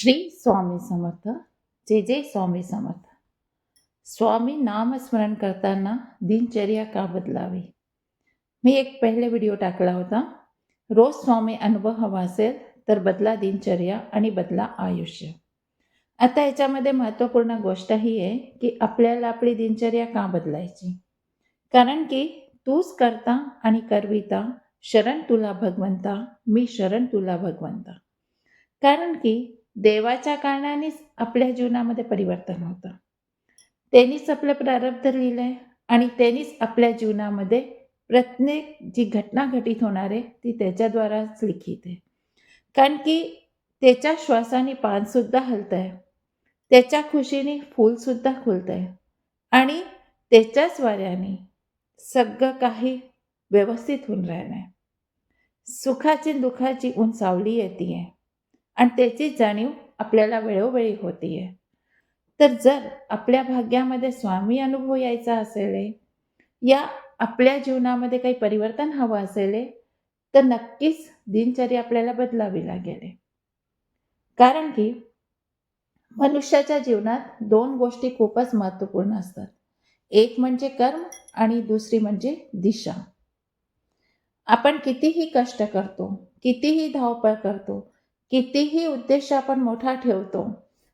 श्री स्वामी समर्थ. जे जे स्वामी समर्थ. स्वामी नामस्मरण करताना दिनचर्या का बदलावी? मी एक पहिले व्हिडिओ टाकला होता. रोज स्वामी अनुभव हवा असेल तर बदला दिनचर्या आणि बदला आयुष्य. आता याच्यामध्ये महत्त्वपूर्ण गोष्ट ही आहे की आपल्याला आपली दिनचर्या का बदलायची? कारण की तूच करता आणि करविता शरण तुला भगवंता मी शरण तुला भगवंता. कारण की देवाच्या कारणानेच आपल्या जीवनामध्ये परिवर्तन होतं. त्यांनीच आपलं प्रारब्ध लिहिलं आहे आणि त्यांनीच आपल्या जीवनामध्ये प्रत्येक जी घटना घटित होणार आहे ती त्याच्याद्वाराच लिखित आहे. कारण की त्याच्या श्वासाने पानसुद्धा हलतं आहे त्याच्या खुशीने फूलसुद्धा खुलत आहे आणि त्याच्याच वाऱ्याने सगळं काही व्यवस्थित होऊन राहिलं आहे सुखाची दुःखाची उंचावली येते आहे आणि त्याची जाणीव आपल्याला वेळोवेळी होती आहे तर जर आपल्या भाग्यामध्ये स्वामी अनुभव यायचा असेल या आपल्या जीवनामध्ये काही परिवर्तन हवं असेल तर नक्कीच दिनचर्या आपल्याला बदलावी लागेल. कारण की मनुष्याच्या जीवनात दोन गोष्टी खूपच महत्त्वपूर्ण असतात. एक म्हणजे कर्म आणि दुसरी म्हणजे दिशा. आपण कितीही कष्ट करतो कितीही धावपळ करतो कितीही उद्देश आपण मोठा ठेवतो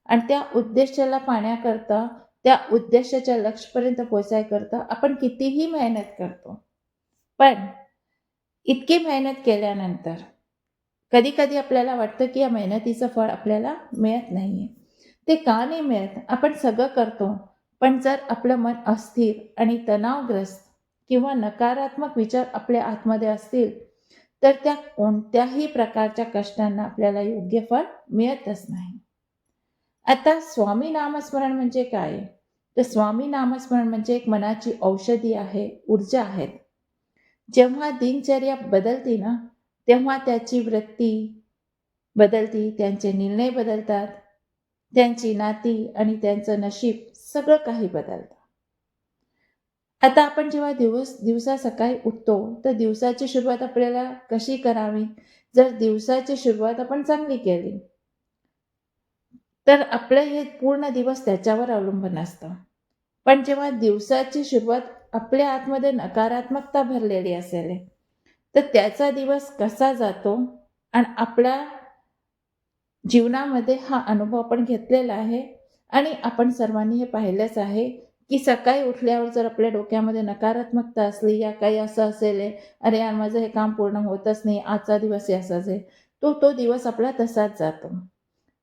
आणि त्या उद्देशाला पाण्याकरता त्या उद्देशाच्या लक्षपर्यंत पोचायकरता आपण कितीही मेहनत करतो. पण इतकी मेहनत केल्यानंतर कधी कधी आपल्याला वाटतं की या मेहनतीचं फळ आपल्याला मिळत नाही आहे ते का नाही मिळत? आपण सगळं करतो पण जर आपलं मन अस्थिर आणि तणावग्रस्त किंवा नकारात्मक विचार आपल्या आतमध्ये असतील तर त्या कोणत्याही प्रकारच्या कष्टांना आपल्याला योग्य फळ मिळतच नाही. आता स्वामी नामस्मरण म्हणजे काय? तर स्वामी नामस्मरण म्हणजे एक मनाची औषधी आहे ऊर्जा आहेत जेव्हा दिनचर्या बदलती ना तेव्हा त्याची वृत्ती बदलती त्यांचे निर्णय बदलतात त्यांची नाती आणि त्यांचं नशीब सगळं काही बदलतं. आता आपण जेव्हा दिवस दिवसा सकाळी उठतो तर दिवसाची सुरुवात आपल्याला कशी करावी? जर दिवसाची सुरुवात आपण चांगली केली तर आपलं हे पूर्ण दिवस त्याच्यावर अवलंबून असतं. पण जेव्हा दिवसाची सुरुवात आपल्या आतमध्ये नकारात्मकता भरलेली असेल तर त्याचा दिवस कसा जातो? आणि आपल्या जीवनामध्ये हा अनुभव आपण घेतलेला आहे आणि आपण सर्वांनी हे पाहिलंच आहे की सकाळी उठल्यावर जर आपल्या डोक्यामध्ये नकारात्मकता असली या काही असं असेल अरे यार माझं हे काम पूर्ण होतच नाही आजचा दिवस असाच आहे तो तो दिवस आपला तसाच जातो.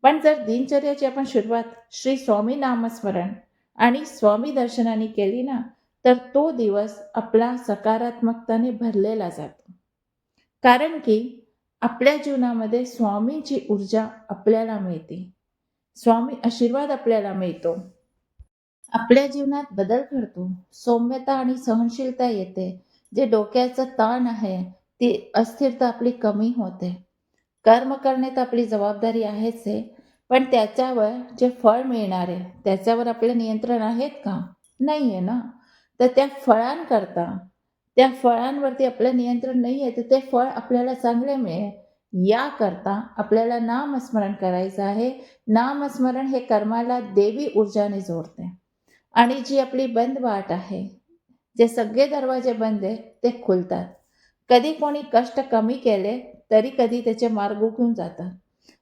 पण जर दिनचर्याची आपण सुरुवात श्री स्वामी नामस्मरण आणि स्वामी दर्शनाने केली ना तर तो दिवस आपला सकारात्मकताने भरलेला जातो. कारण की आपल्या जीवनामध्ये स्वामींची ऊर्जा आपल्याला मिळते. स्वामी आशीर्वाद आपल्याला मिळतो. आपल्या जीवनात बदल घडतो. सौम्यता आणि सहनशीलता येते. जे डोक्याचं ताण आहे ती अस्थिरता आपली कमी होते. कर्म करणे तर आपली जबाबदारी आहेच आहे पण त्याच्यावर जे फळ मिळणार आहे त्याच्यावर आपलं नियंत्रण आहेत का? नाही आहे ना. तर त्या फळांकरता त्या फळांवरती आपलं नियंत्रण नाही आहे तर ते फळ आपल्याला चांगले मिळेल. याकरता आपल्याला नामस्मरण करायचं आहे. नामस्मरण हे कर्माला देवी ऊर्जाने जोडते. आणि जी आपली बंद वाट आहे जे सगळे दरवाजे बंद आहे ते खुलतात. कधी कोणी कष्ट कमी केले तरी कधी त्याचे मार्ग उघून जातात.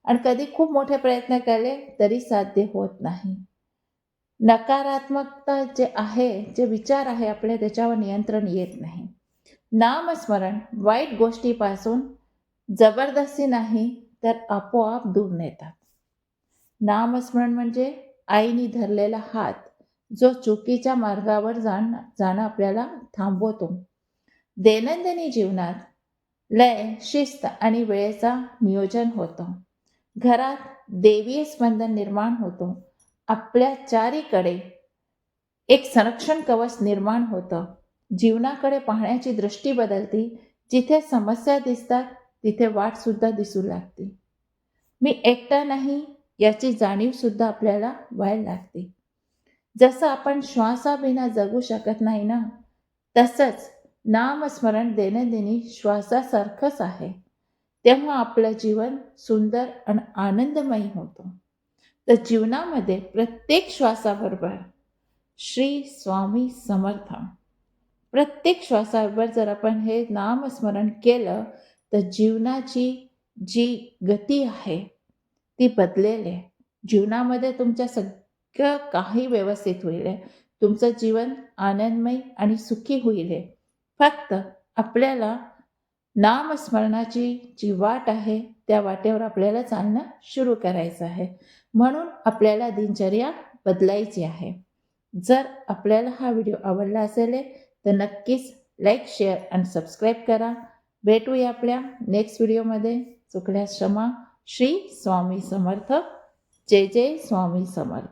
आणि कधी खूप मोठे प्रयत्न केले तरी साध्य होत नाही. नकारात्मकता जे आहे जे विचार आहे आपले त्याच्यावर नियंत्रण येत नाही. नामस्मरण वाईट गोष्टीपासून जबरदस्ती नाही तर आपोआप दूर नेतात. नामस्मरण म्हणजे आईने धरलेला हात जो चुकीच्या मार्गावर जाण जाणं आपल्याला थांबवतो. दैनंदिनी जीवनात लय शिस्त आणि वेळेचा नियोजन होतं. घरात देवीय स्पंदन निर्माण होतो. आपल्या चारीकडे एक संरक्षण कवच निर्माण होतं. जीवनाकडे पाहण्याची दृष्टी बदलती. जिथे समस्या दिसतात तिथे वाटसुद्धा दिसू लागते. मी एकटा नाही याची जाणीवसुद्धा आपल्याला व्हायला लागते. जसं आपण श्वासाविना जगू शकत नाही ना तसंच नामस्मरण दैनंदिनी श्वासासारखंच आहे. तेव्हा आपलं जीवन सुंदर आणि आनंदमयी होतं. तर जीवनामध्ये प्रत्येक श्वासाबरोबर श्री स्वामी समर्थ. प्रत्येक श्वासाबरोबर जर आपण हे नामस्मरण केलं तर जीवनाची जी गती आहे ती बदलेल आहे. जीवनामध्ये तुमच्या सग क काही व्यवस्थित होईल आहे तुमचं जीवन आनंदमय आणि सुखी होईल आहे फक्त आपल्याला नामस्मरणाची जी वाट आहे त्या वाटेवर आपल्याला चालणं सुरू करायचं आहे. म्हणून आपल्याला दिनचर्या बदलायची आहे. जर आपल्याला हा व्हिडिओ आवडला असेल तर नक्कीच लाईक शेअर आणि सबस्क्राईब करा. भेटूया आपल्या नेक्स्ट व्हिडिओमध्ये. चुकल्या क्षमा. श्री स्वामी समर्थ. जय जय स्वामी समर्थ.